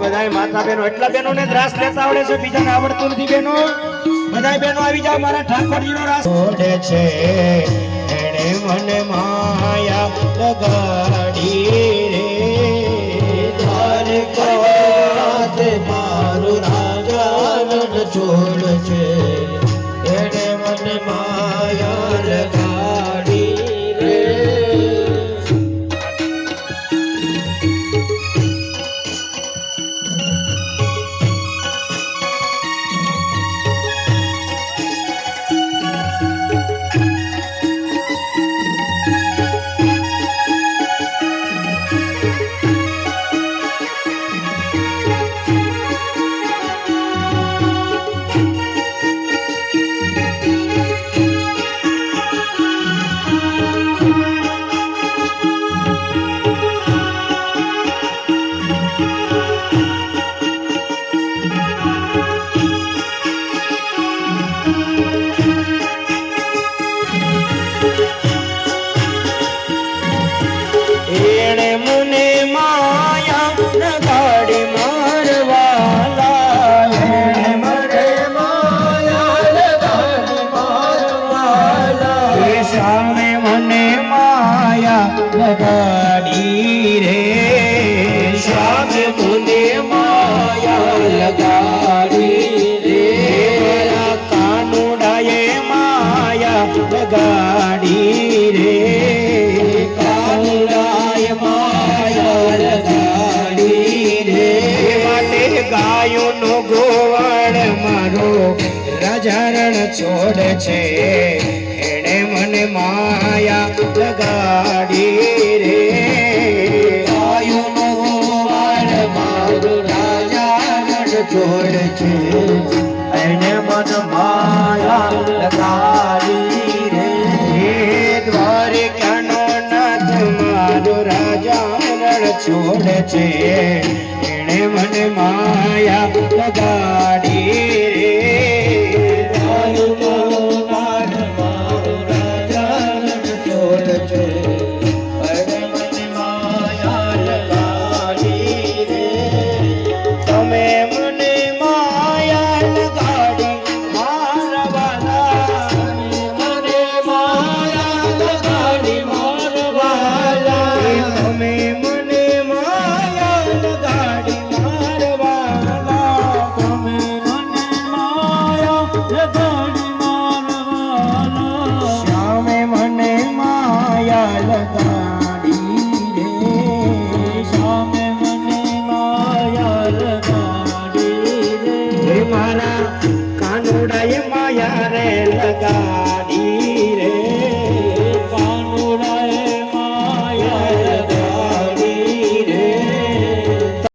બધાય માતા બહેનો એટલા બહેનો ને રાસ લેતા આવડે છે બીજાને આવડતું નથી બહેનો બધાય બહેનો આવી જાવ મારા ઠાકોરજીનો રાસ. ઓઢે છે એણે મને માયા લગાડી રે. દ્વારકાત મારું રાજા છોડ છે. એણે મને માયા લગાડી એણે રાજારણ છોડ છે. એણે મને માયા લગાડી રે. છોડ છે. એને મન માયા લગાડી રે. દ્વારિકાનો નાથ મારો રાજા રણ છોડ છે. એણે મને માયા લગાડી રે. મારા કાનુડાએ માયા રે લગાડી